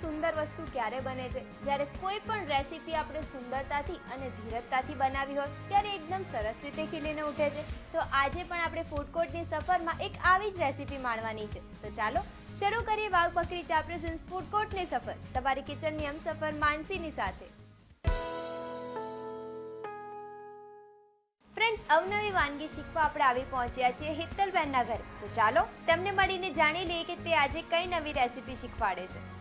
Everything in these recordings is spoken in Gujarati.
સુંદર વસ્તુ ક્યારે બને છે? જ્યારે કોઈ પણ રેસીપી આપણે સુંદરતાથી અને ધીરજતાથી બનાવી હોય, ત્યારે એકદમ સરસ રીતે ખીલીને ઉઠે છે. તો આજે પણ આપણે ફૂડ કોર્ટની સફરમાં એક આવી જ રેસીપી માણવાની છે. તો ચાલો, શરૂ કરીએ વાવ બકરી ચા પ્રેઝન્સ ફૂડ કોર્ટની સફર. તમારી કિચનની હમ સફર માનસીની સાથે. ફ્રેન્ડ્સ અવનવી વાનગી શીખવા આપણે આવી પહોંચ્યા છીએ હિત્તલબેનના ઘરે. તો ચાલો, તેમને મળીને જાણી લઈએ કે તે આજે કઈ નવી રેસીપી શીખવાડે છે.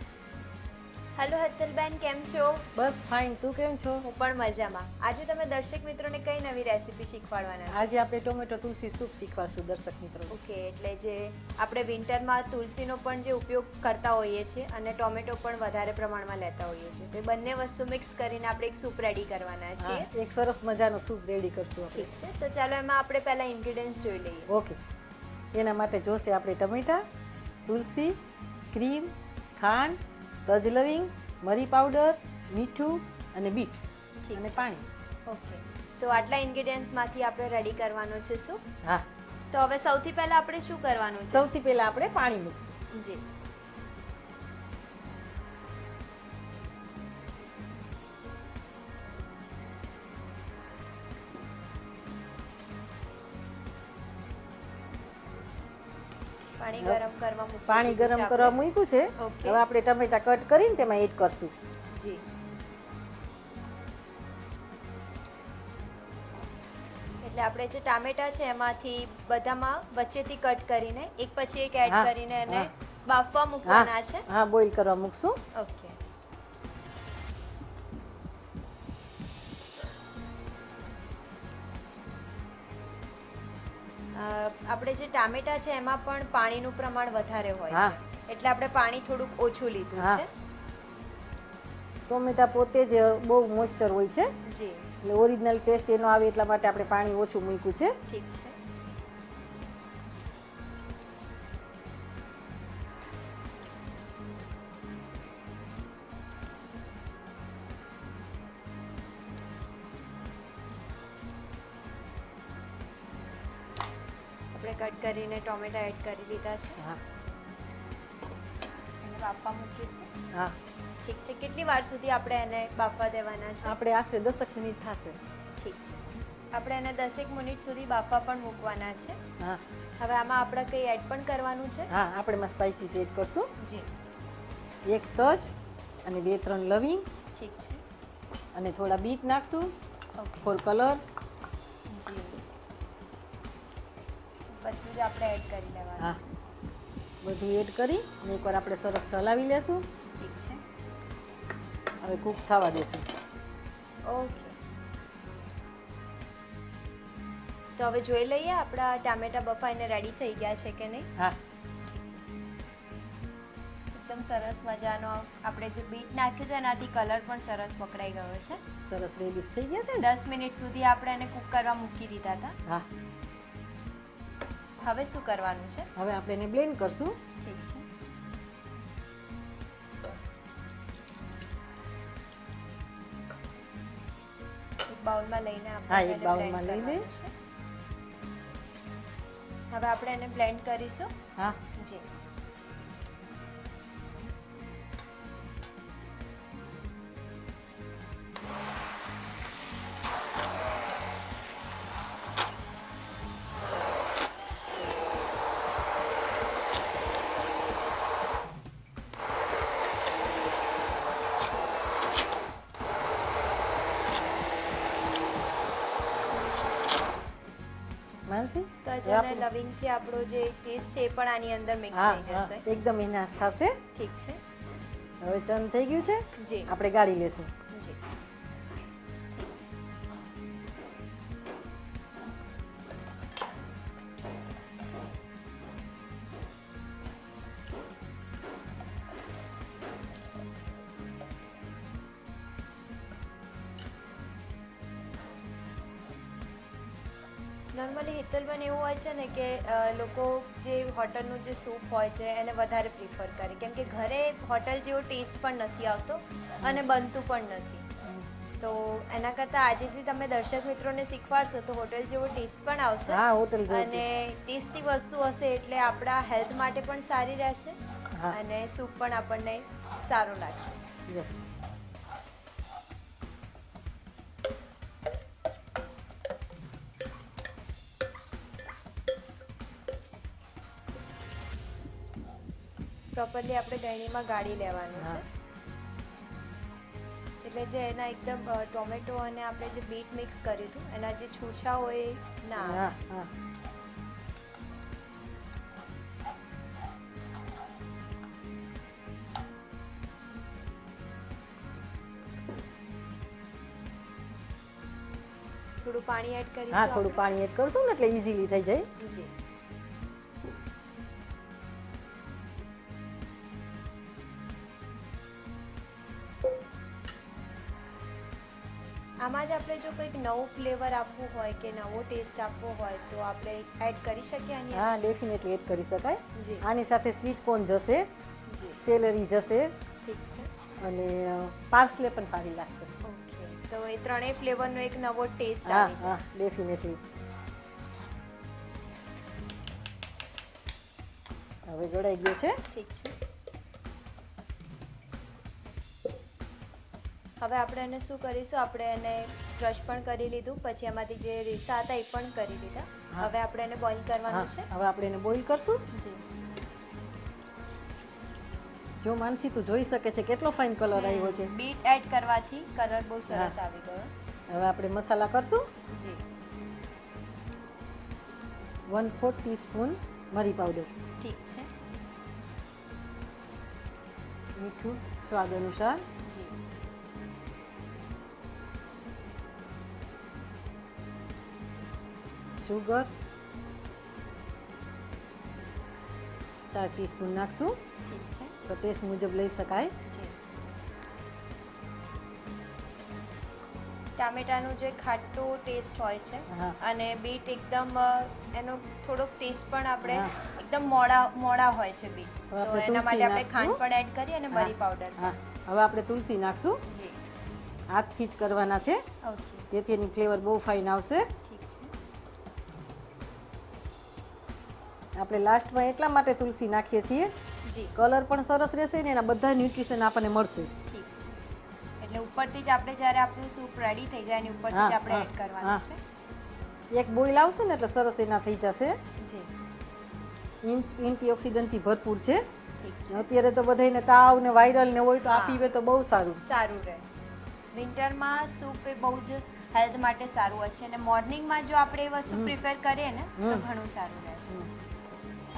હેલો હેતલબેન કેમ છો? બસ ફાઇન. તું કેમ છો? હું પણ મજામાં. આજે તમે દર્શક મિત્રોને કઈ નવી રેસીપી શીખવાડવાના છો? આજે આપણે ટોમેટો તુલસી સૂપ શીખવાશું દર્શક મિત્રો. ઓકે એટલે જે આપણે વિન્ટરમાં તુલસીનો પણ જે ઉપયોગ કરતા હોઈએ છીએ અને ટોમેટો પણ વધારે પ્રમાણમાં લેતા હોઈએ છીએ. તો બંને વસ્તુ મિક્સ કરીને આપણે એક સૂપ રેડી કરવાના છીએ. એક સરસ મજાનો સૂપ રેડી કરશું આપણે. ઠીક છે. તો ચાલો એમાં આપણે પહેલા ઇન્ગ્રીડિયન્ટ્સ જોઈ લઈએ. ઓકે. એના માટે જોશે આપણે ટમેટા તુલસી ક્રીમ ખાંડ તજ લવિંગ મરી પાવડર મીઠું અને બીટ અને પાણી. ઓકે. તો આટલા ઇન્ગ્રીડિયન્ટ્સમાંથી આપણે રેડી કરવાનું છે શું? હા. તો હવે સૌથી પહેલા આપણે શું કરવાનું છે? સૌથી પહેલા આપણે પાણી મૂકશું. જી. પાણી ગરમ કરવા પાણી ગરમ કરવા મૂક્યું છે. હવે આપણે ટમેટા કટ કરીને તેમાં એડ કરશું. જી. એટલે આપણે જે ટામેટા છે એમાંથી બધામાં વચ્ચેથી કટ કરીને એક પછી એક એડ કરીને એને બાફવા મૂકવાના છે. હા બોઇલ કરવા મૂકશું. ઓકે. આપણે જે ટામેટા છે એમાં પણ પાણીનું પ્રમાણ વધારે હોય. છે. એટલે આપણે પાણી થોડુંક ઓછું લીધું છે. ટોમેટા પોતે જ બહુ મોઈશ્ચર હોય છે. જી. એટલે ઓરિજિનલ ટેસ્ટ એનો આવે એટલા માટે આપણે પાણી ઓછું મૂક્યું છે. ઠીક છે. આપણે કટ કરીને ટોમેટા એડ કરી દીધા છે. હા. એને બાફવા મૂકીશું. હા. ઠીક છે કેટલી વાર સુધી આપણે એને બાફવા દેવાના છે? આપણે આશરે દસેક મિનિટ થશે. ઠીક છે. આપણે એને દસેક મિનિટ સુધી બાફવા પણ મૂકવાના છે. હા. હવે આમાં આપણે કંઈ એડ પણ કરવાનું છે? હા આપણે માં સ્પાઇસીસ એડ કરશું. જી. એક તજ અને બે ત્રણ લવિંગ. ઠીક છે. અને થોડા બીટ નાખશું. ફોર કલર જી. બધું જ આપણે એડ કરી લેવાનું. હા. બધું એડ કરી અને એકવાર આપણે સરસ ચલાવી લેશું. ઠીક છે. હવે કૂક થવા દેશું. ઓકે. તો હવે જોઈ લઈએ આપણા ટામેટા બફાઈને રેડી થઈ ગયા છે કે નહીં. હા. એકદમ સરસ મજાનો આપણે જે બીટ નાખ્યું છે એનાથી કલર પણ સરસ પકડાઈ ગયો છે. સરસ રેડીસ થઈ ગયા છે દસ મિનિટ સુધી આપણે એને કૂક કરવા મૂકી દીધા હતા. હા. હવે શું કરવાનું છે? હવે આપણે એને બ્લેન્ડ કરશું. ઠીક છે. એક બાઉલમાં લઈને આપણે હા, એક બાઉલમાં blend લઈ લે. હવે આપણે એને બ્લેન્ડ કરીશું. હા. જી. હવે અને લવિંગથી આપણો જે ટેસ્ટ છે એ પણ આની અંદર મિક્સ થઈ જશે. એકદમ એનાશ થશે. ઠીક છે. હવે ચંદ થઈ ગયું છે. જી. આપણે ગાળી લેશું. નોર્મલી હિતલબન એવું હોય છે ને કે લોકો જે હોટલનું જે સૂપ હોય છે એને વધારે પ્રિફર કરે. કેમ કે ઘરે હોટલ જેવો ટેસ્ટ પણ નથી આવતો અને બનતું પણ નથી. તો એના કરતાં આજે જે તમે દર્શક મિત્રોને શીખવાડશો તો હોટલ જેવો ટેસ્ટ પણ આવશે હોટલ અને ટેસ્ટી. વસ્તુ હશે એટલે આપણા હેલ્થ માટે પણ સારી રહેશે અને સૂપ પણ આપણને સારું લાગશે. યસ પ્રોપરલી આપણે ગળણીમાં ગાળી લેવાનું છે. એટલે જે એના એકદમ ટોમેટો અને આપણે જે બીટ મિક્સ કર્યું હતું એના જે છૂછા હોય ના થોડું પાણી એડ કરીશું હા થોડું પાણી એડ કરશું ને એટલે ઈઝીલી થઈ જાય. જી. આમાં જ આપણે જો કંઈક નવું ફ્લેવર આપવું હોય કે નવો ટેસ્ટ આપવો હોય તો આપણે એડ કરી શકીએ આની હા ડેફિનેટલી એડ કરી શકાય. આની સાથે સ્વીટ કોર્ન જશે સેલરી જશે ઠીક છે. અને પાર્સલે પણ સારી લાગશે. ઓકે. તો એ ત્રણેય ફ્લેવરનો એક નવો ટેસ્ટ હા છે હા ડેફિનેટલી હવે જોડાઈ ગયો છે. ઠીક છે. હવે આપણે એને શું કરીશું? આપણે એને ક્રશ પણ કરી લીધું. પછી એમાંથી જે રેસા હતા એ પણ કરી દીધા. હવે આપણે એને બોઇલ કરવાનું છે. હવે આપણે એને બોઇલ કરશું? જી. જો માનસી તું જોઈ શકે છે કેટલો ફાઇન કલર આવ્યો છે. બીટ એડ કરવાથી કલર બહુ સરસ આવી ગયો. હવે આપણે મસાલા કરશું? જી. વન ફોર ટીસ્પૂન મરી પાવડર ઠીક છે. મીઠું સ્વાદ અનુસાર. સુગર ચાર ટીસ્પૂન નાખશું તો ટેસ્ટ મુજબ લઈ શકાય ટામેટાનું જે ખાટો ટેસ્ટ હોય છે. અને બીટ એકદમ એનો થોડોક ટેસ્ટ પણ આપણે એકદમ મોડા મોડા હોય છે બીટ તો એના માટે આપણે ખાંડ પણ એડ કરી અને મરી પાવડર હવે આપણે તુલસી નાખશું. હાથથી જ કરવાના છે. જેથી એની ફ્લેવર બહુ ફાઇન આવશે. આપણે લાસ્ટમાં એટલા માટે તુલસી નાખીએ છીએ. જી. કલર પણ સરસ રહેશે ને એના બધા ન્યુટ્રિશન આપણને મળશે. ઠીક છે. એટલે ઉપરથી જ આપણે જ્યારે આપણું સૂપ રેડી થઈ જાય એની ઉપરથી જ આપણે એડ કરવાનું છે. એક બોઇલ આવશે ને એટલે સરસ એના થઈ જશે. જી. એન્ટીઓક્સિડન્ટથી ભરપૂર છે. અત્યારે તો બધાને તાવ ને વાયરલ ને હોય તો. આ પીવે તો બહુ સારું. સારું રહે. વિન્ટરમાં સૂપ એ બહુ જ હેલ્થ માટે સારું હોય છે અને મોર્નિંગમાં જો આપણે એ વસ્તુ પ્રિફર કરીએ ને તો ઘણું સારું રહે છે.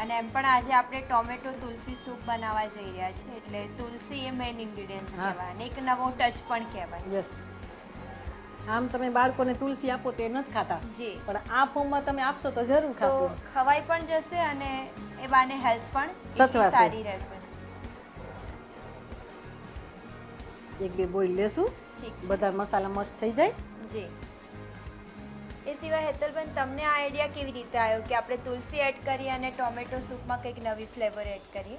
અને એમ પણ આજે આપણે ટોમેટો તુલસી સૂપ બનાવવા જઈ રહ્યા છીએ. એટલે તુલસી એ મેઇન ઇન્ગ્રીડિયન્ટ્સ કહેવાય. અને એક નવો ટચ પણ કહેવાય. યસ આમ તમે બાળકોને તુલસી આપો તો એ નથી ખાતા. જી. પણ આ ફોર્મમાં તમે આપશો તો જરૂર તો ખાશે. ખવાઈ પણ જશે અને એ બાને હેલ્થ પણ સારી રહેશે. એક બે બોઈલ લેશું. બધા મસાલા મસ્ત થઈ જાય. જી. એ સિવાય હેતલબેન તમને આ આઈડિયા કેવી રીતે આવ્યો કે આપણે તુલસી એડ કરીએ અને ટોમેટો સૂપમાં કંઈક નવી ફ્લેવર એડ કરીએ?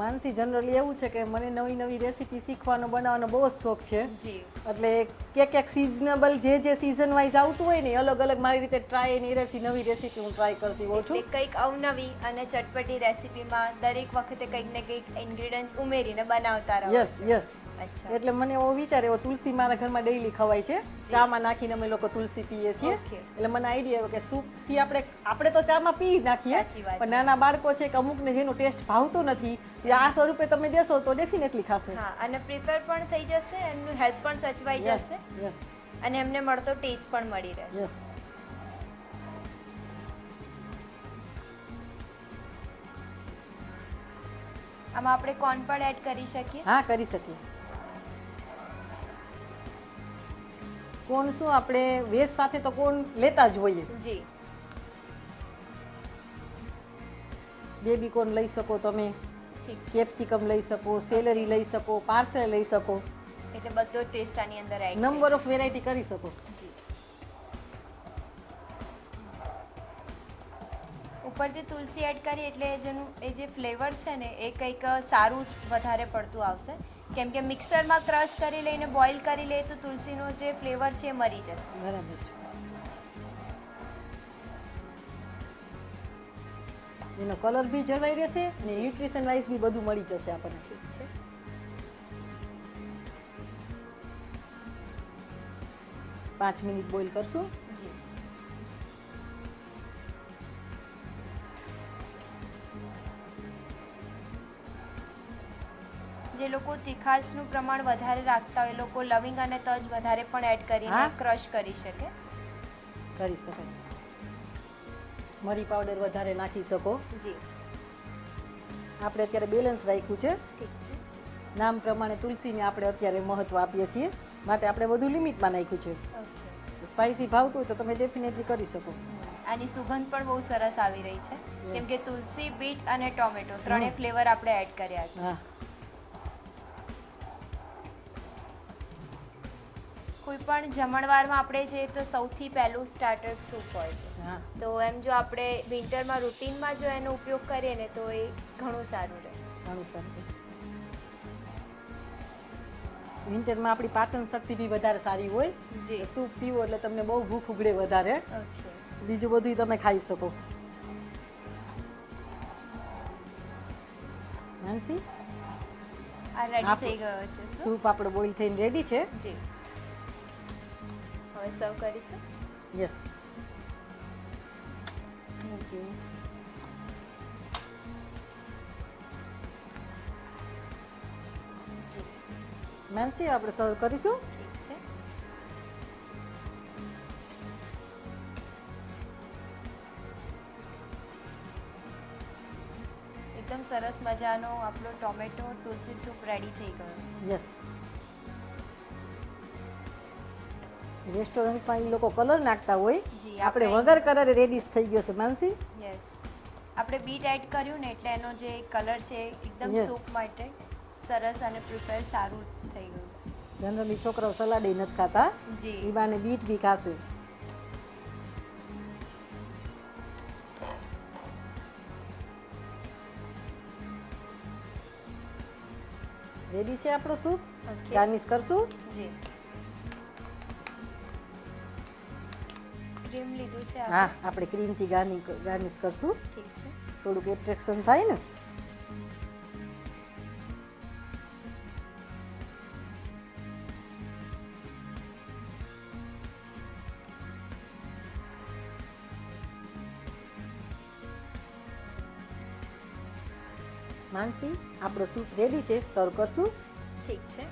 માનસી જનરલી એવું છે કે મને નવી નવી રેસીપી શીખવાનો બનાવવાનો બહુ જ શોખ છે. જી. એટલે ક્યાંક ક્યાંક સિઝનેબલ જે જે સિઝન વાઇઝ આવતું હોય ને અલગ અલગ મારી રીતે ટ્રાય એની એરથી નવી રેસીપી હું ટ્રાય કરતી હોઉં છું. કંઈક અવનવી અને ચટપટી રેસીપીમાં દરેક વખતે કંઈક ને કંઈક ઇન્ગ્રીડિયન્ટ્સ ઉમેરીને બનાવતા રહો યસ યસ એટલે મને એવો વિચાર એવો તુલસી મારા ઘરમાં ડેઈલી ખવાય છે. ચામાં નાખીને અમે લોકો તુલસી પીએ છીએ. એટલે મને આઈડિયા કે સૂપથી આપણે આપણે તો ચામાં પી નાખીએ. પણ નાના બાળકો છે કે અમુકને જેનો ટેસ્ટ ભાવતો નથી આ સ્વરૂપે તમે દેશો તો ડેફિનેટલી ખાશે. હા અને પ્રિપેર પણ થઈ જશે એમનું હેલ્થ પણ સચવાઈ જશે. અને એમને મળતો ટેસ્ટ પણ મળી રહેશે. આમાં આપણે કોર્ન પણ એડ કરી શકીએ? હા કરી શકીએ. કોણ શું આપણે વેજ સાથે તો કોણ લેતા જ હોઈએ. જી. બેબી કોર્ન લઈ શકો તમે કેપ્સિકમ લઈ શકો સેલરી લઈ શકો પાર્સલ લઈ શકો. એટલે બધો ટેસ્ટ આની અંદર આવી નંબર ઓફ વેરાયટી કરી શકો. જી. ઉપરથી તુલસી એડ કરી એટલે જેનું એ જે ફ્લેવર છે ને એ કંઈક સારું જ વધારે પડતું આવશે. કેમ કે મિક્સરમાં ક્રશ કરી લઈને બોઇલ કરી લે તો તુલસીનો જે ફ્લેવર છે એ મરી જશે. બરાબર છે. એનો કલર બી જળવાઈ રહેશે અને ન્યુટ્રિશન વાઇઝ બી બધું મળી જશે આપણને. ઠીક છે. પાંચ મિનિટ બોઇલ કરશું. જી. લોકો તીખાસનું પ્રમાણ વધારે રાખતા હોય એ લોકો લવિંગ અને તજ વધારે પણ એડ કરીને ક્રશ કરી શકે. કરી શકાય મરી પાવડર વધારે નાખી શકો. જી. આપણે અત્યારે બેલેન્સ રાખ્યું છે. ઠીક છે. નામ પ્રમાણે તુલસીને આપણે અત્યારે મહત્વ આપીએ છીએ. માટે આપણે બધું લિમિટમાં નાખ્યું છે. ઓકે. સ્પાઇસી ભાવતું હોય તો તમે ડેફિનેટલી કરી શકો. આની સુગંધ પણ બહુ સરસ આવી રહી છે. કેમ કે તુલસી બીટ અને ટોમેટો ત્રણેય ફ્લેવર આપણે એડ કર્યા છે. હા. કોઈ પણ જમણવારમાં આપણે જઈએ તો સૌથી પહેલું સ્ટાર્ટર સૂપ હોય છે. તો એમ જો આપણે વિન્ટરમાં રૂટીનમાં જો એનો ઉપયોગ કરીએ ને તો એ ઘણું સારું રહે. ઘણું સારું વિન્ટરમાં આપણી પાચન શક્તિ બી વધારે સારી હોય. જે. સૂપ પીવો એટલે તમને બહુ ભૂખ ઉગડે વધારે. બીજું બધું તમે ખાઈ શકો. નાનસી આ રેડી થઈ ગયો છે સૂપ આપણો બોઇલ થઈને રેડી છે? જી. હવે સર્વ કરીશું યસ થેન્ક યુ મેન્સી આપણે સર્વ કરીશું? ઠીક છે. એકદમ સરસ મજાનો આપણો ટોમેટો તુલસી સૂપ રેડી થઈ ગયો. યસ રેસ્ટોરન્ટમાં એ લોકો કલર નાખતા હોય. આપણે વગર કલર રેડી થઈ ગયો છે માનસી? યસ. આપણે બીટ એડ કર્યું ને એટલે એનો જે કલર છે એકદમ સૂપ માટે સરસ અને પ્રિપેર સારું થઈ ગયું. જનરલી છોકરાઓ સલાડ નથી ખાતા. જી. એ બાને બીટ બી ખાશે. રેડી છે આપણો સૂપ? ગાર્નિશ કરશું? જી. લીધું છે હા આપણે. ક્રીમથી ગાર્નિ ગાર્નિશ કરશું. ઠીક છે. થોડુંક એટ્રેક્શન થાય ને. માનસી આપણો સૂપ રેડી છે સર્વ કરશું. ઠીક છે.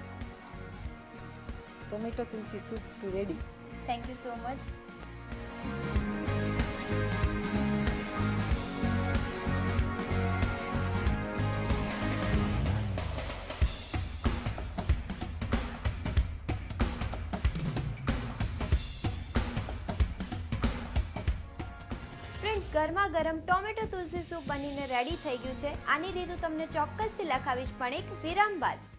Tomato Tulsi soup ready thank you so much ગરમા ગરમ ટોમેટો તુલસી સૂપ બનીને રેડી થઈ ગયું છે. આની રીત તમને ચોક્કસથી લખાવીશ પણ એક વિરામ બાદ.